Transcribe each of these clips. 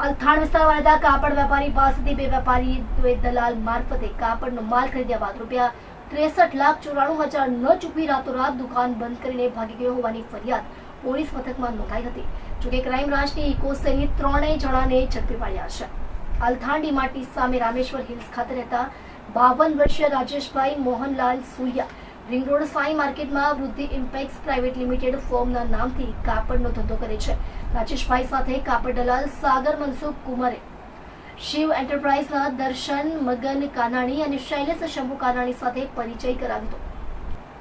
અલથાણ વિસ્તારમાં રહેતા કાપડ વેપારી પાસેથી બે વેપારી દલાલ મારફતે કાપડનો માલ ખરીદ્યા બાદ રૂપિયા ત્રેસઠ લાખ ચોરાણું હજાર ન ચૂકવી રાતોરાત દુકાન બંધ કરીને ભાગી ગયો હોવાની ફરિયાદ પોલીસ મથકમાં નોંધાઈ હતી. જોકે ક્રાઇમ બ્રાન્ચની ઇકો સેલની ત્રણેય જણાને ઝડપી પાડ્યા છે. અલથાણ માટી સામે રામેશ્વર હિલ્સ ખાતે રહેતા બાવન વર્ષીય રાજેશભાઈ મોહનલાલ સુરિયા રિંગ રોડ સાઈ માર્કેટમાં વૃદ્ધિ ઇમ્પેક્સ પ્રાઇવેટ લિમિટેડ ફોર્મના નામથી કાપડનો ધંધો કરે છે. રાજેશભાઈ સાથે કાપડ દલાલ સાગર મનસુખ કુમારે. શિવ એન્ટરપ્રાઇઝના દર્શન, મગન કાનાણી અને શૈલેષ શંભુ કાનાણી સાથે પરિચય કરાવ્યો હતો.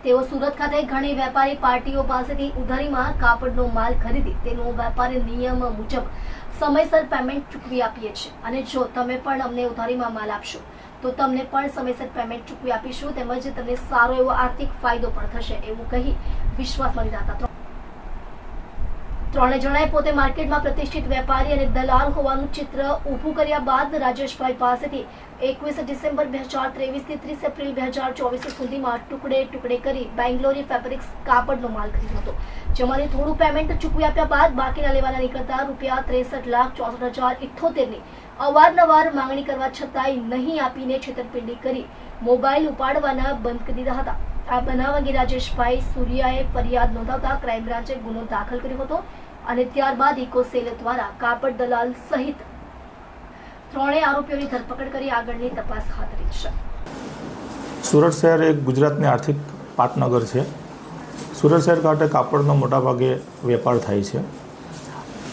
તેઓ સુરત ખાતે ઘણી વેપારી પાર્ટીઓ પાસેથી ઉધારીમાં કાપડનો માલ ખરીદી તેનો વેપારી નિયમ મુજબ સમયસર પેમેન્ટ ચૂકવી આપીએ છીએ. અને જો તમે પણ અમને ઉધારીમાં માલ આપશો, તો તમને પણ સમયસર પેમેન્ટ ચૂકવી આપીશું, તેમજ તમને સારો એવો આર્થિક ફાયદો પણ થશે, એવું કહી વિશ્વાસ મળી હતા ત્રણે જણાએ પોતે માર્કેટમાં પ્રતિષ્ઠિત વેપારી અને દલાલ હોવાનું ચિત્ર ઊભું કર્યા બાદ રાજેશભાઈ પાસેથી એકવીસ ડિસેમ્બર બે હજાર ત્રેવીસથી ત્રીસ એપ્રિલ બે હજાર ચોવીસ સુધીમાં ટુકડે ટુકડે કરી બેંગ્લોરી ફેબ્રિક્સ કાપડનો માલ ખરીદ્યો હતો જેમાંથી થોડું પેમેન્ટ ચૂકવી આપ્યા બાદ બાકીના લેવાના નીકળતા રૂપિયા ત્રેસઠ લાખ ચોસઠ હજાર ઇઠ્ઠોતેરની અવારનવાર માંગણી કરવા છતાંય નહીં આપીને છેતરપિંડી કરી, મોબાઈલ ઉપાડવાના બંધ કરી દીધા હતા. આ બનાવ અંગે રાજેશભાઈ સૂર્યાએ ફરિયાદ નોંધાવતા ક્રાઇમ બ્રાન્ચે ગુનો દાખલ કર્યો હતો અને ત્યારબાદ ઇકો સેલ દ્વારા કાપડ દલાલ સહિત ત્રણેય આરોપીઓની ધરપકડ કરી આગળની તપાસ હાથ ધરી છે. સુરત શહેર એક ગુજરાતની આર્થિક પાટનગર છે. સુરત શહેર ખાતે કાપડનો મોટાભાગે વેપાર થાય છે.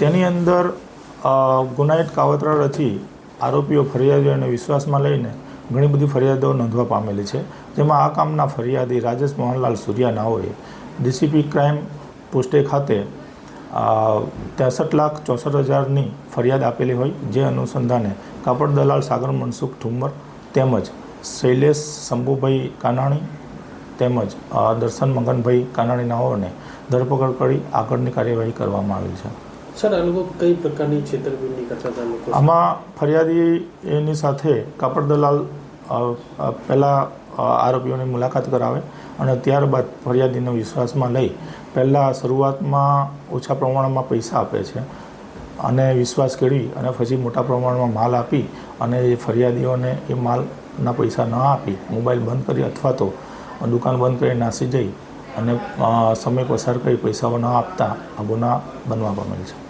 તેની અંદર ગુનાહિત કાવતરા રચી આરોપીઓ ફરિયાદીઓને વિશ્વાસમાં લઈને ઘણી બધી ફરિયાદો નોંધવા પામેલી છે. જેમાં આ કામના ફરિયાદી રાજેશ મોહનલાલ સૂર્યા નાઓએ ડીસીપી ક્રાઇમ પોસ્ટે ખાતે ત્રેસઠ લાખ ચોસઠ હજારની ફરિયાદ આપેલી હોય, જે અનુસંધાને કાપડ દલાલ, સાગર મનસુખ ઠુમ્મર તેમજ શૈલેષ શંભુભાઈ કાનાણી તેમજ દર્શન મગનભાઈ કાનાણીનાઓને ધરપકડ કરી આગળની કાર્યવાહી કરવામાં આવેલ છે. સર, આ કઈ પ્રકારની આમાં ફરિયાદી એની સાથે કાપડ દલાલ પહેલાં આરોપીઓની મુલાકાત કરાવે અને ત્યારબાદ ફરિયાદીને વિશ્વાસમાં લઈ પહેલાં શરૂઆતમાં ઓછા પ્રમાણમાં પૈસા આપે છે અને વિશ્વાસ કેળવી અને પછી મોટા પ્રમાણમાં માલ આપી અને એ ફરિયાદીઓને એ માલના પૈસા ન આપી, મોબાઈલ બંધ કરી અથવા તો દુકાન બંધ કરી નાસી જઈ અને સમય પસાર કરી પૈસાઓ ન આપતા આ ગુના બનવા પામેલ છે.